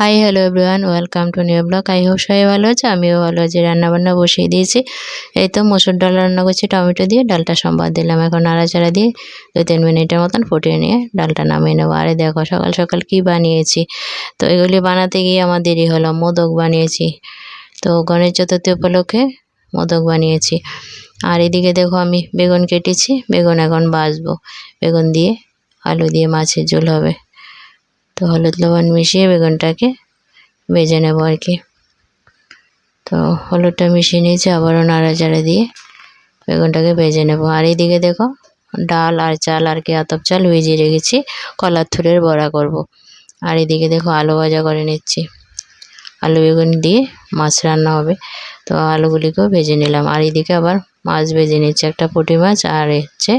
Hi hello everyone welcome to new blog I hope সবাই ভালো আছে? আমিও ভালো আছি। রান্নাবান্না বসিয়ে দিয়েছি। এই তো মসুর ডাল রান্না করছি, টমেটো দিয়ে। ডালটা সম্বাদ দিলাম এখন নাড়াচাড়া দিয়ে। দু তিন মিনিটের মতন ফুটিয়ে নিয়ে ডালটা নামিয়ে নেব। আরে দেখো, সকাল সকাল কি বানিয়েছি? তো এগুলি বানাতে গিয়ে আমার দেরি হলো। মোদক বানিয়েছি। তো গণেশ চতুর্থী উপলক্ষে মোদক বানিয়েছি। আর এদিকে দেখো আমি বেগুন কেটেছি। বেগুন এখন বাছবো বেগুন দিয়ে আলু দিয়ে মাছের ঝোল হবে। তো হলুদ লবণ মিশিয়ে বেগুনটাকে ভেজে নেব আর কি। তো হলুদটা মিশিয়ে নিয়েছি, আবারও নাড়া নাড়াচাড়া দিয়ে বেগুনটাকে ভেজে নেব। আর এইদিকে দেখো, ডাল আর চাল আর কি, আতপ চাল ভিজিয়ে রেখেছি, কলার থুরের বড়া করব। আর এদিকে দেখো আলু ভাজা করে নিচ্ছি। আলু বেগুন দিয়ে মাছ রান্না হবে, তো আলুগুলিকেও ভেজে নিলাম। আর এদিকে আবার মাছ ভেজে নিচ্ছি, একটা পুঁটি মাছ আর হচ্ছে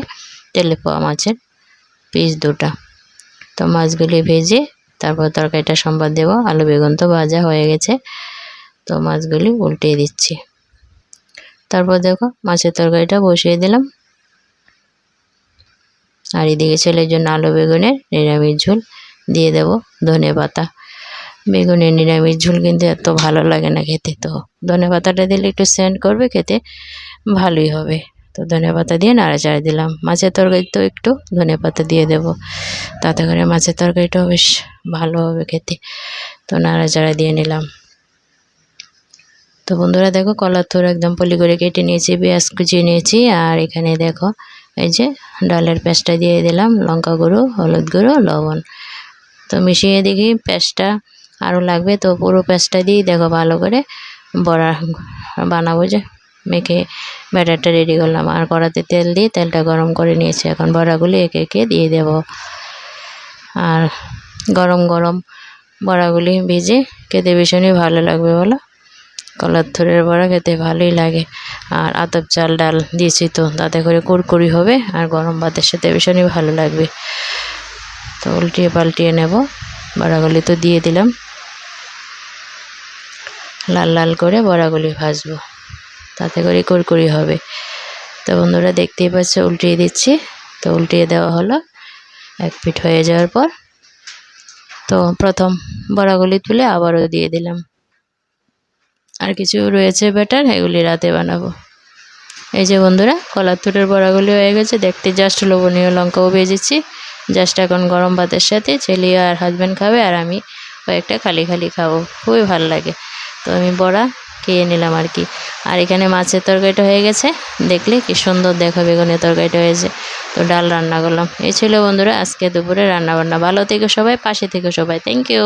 তেলে পোয়া মাছের পিস দুটা। তো মাছগুলি ভেজে তারপর তরকারিটা সম্বাদ দেবো। আলু, বেগুন তো ভাজা হয়ে গেছে। তো মাছগুলি উল্টিয়ে দিচ্ছি। তারপর দেখো মাছের তরকারিটা বসিয়ে দিলাম। আর এদিকে ছেলের জন্য আলু, বেগুনের নিরামিষ ঝোল দিয়ে দেব ধনে পাতা। বেগুনের নিরামিষ ঝোল কিন্তু এত ভালো লাগে না খেতে। তো ধনে পাতাটা দিলে একটু সেন্ড করবে, খেতে ভালোই হবে। তো ধনে পাতা দিয়ে নাড়াচাড়া দিলাম। মাছের তরকারি তো একটু ধনে পাতা দিয়ে দেব। তাতে করে মাছের তরকারিটাও বেশ ভালো হবে খেতে। তো নাড়াচাড়া দিয়ে নিলাম। তো বন্ধুরা দেখো কলার থোর একদম পলি করে কেটে নিয়েছি, পেঁয়াজ কুচিয়ে নিয়েছি, আর এখানে দেখো এই যে ডালের পেস্টটা দিয়ে দিলাম, লঙ্কা গুঁড়ো, হলুদ গুঁড়ো, লবণ। তো মিশিয়ে দেখি পেস্টটা আরও লাগবে, তো পুরো পেস্টটা দিয়েই দেখো ভালো করে বড়া বানাবো যে। মেখে ব্যাটারটা রেডি করলাম। আর কড়াতে তেল দিয়ে তেলটা গরম করে নিয়েছি। এখন বড়াগুলি একে একে দিয়ে দেব। আর গরম গরম বড়াগুলি ভেজে খেতে ভীষণই ভালো লাগবে বলো? কলার থরের বড়া খেতে ভালোই লাগে। আর আতপ চাল, ডাল দিয়েছি তো, তাতে করে কুরকুরি হবে আর গরম ভাতের সাথে ভীষণই ভালো লাগবে। তো উল্টিয়ে পাল্টিয়ে নেব। বড়াগুলি তো দিয়ে দিলাম। লাল লাল করে বড়াগুলি ভাজবো। তাতে করে কুরকুরি হবে। তো বন্ধুরা দেখতেই পাচ্ছে, উল্টিয়ে দিচ্ছি। তো উল্টিয়ে দেওয়া হলো। এক পিঠ হয়ে যাওয়ার পর তো প্রথম বড়াগুলি তুলে আবারও দিয়ে দিলাম। আর কিছু রয়েছে ব্যাটার, এগুলি রাতে বানাবো। এই যে বন্ধুরা, কলার তুটের বড়াগুলি হয়ে গেছে। দেখতে জাস্ট লোভনীয় লঙ্কাও ভেজেছি। জাস্ট এখন গরম ভাতের সাথে ছেলে আর হাজব্যান্ড খাবে আর আমি কয়েকটা খালি খালি খাব। খুবই ভালো লাগে। তো আমি বড়া খেয়ে নিলাম আর কি। আর এখানে মাছের তরকারিটা হয়ে গেছে। দেখলে কি সুন্দর দেখো বেগুনের তরকারিটা হয়েছে। তো ডাল রান্না করলাম। এই ছিল বন্ধুরা, আজকে দুপুরে রান্না বান্না ভালো থেকে সবাই, পাশে থেকে সবাই। Thank you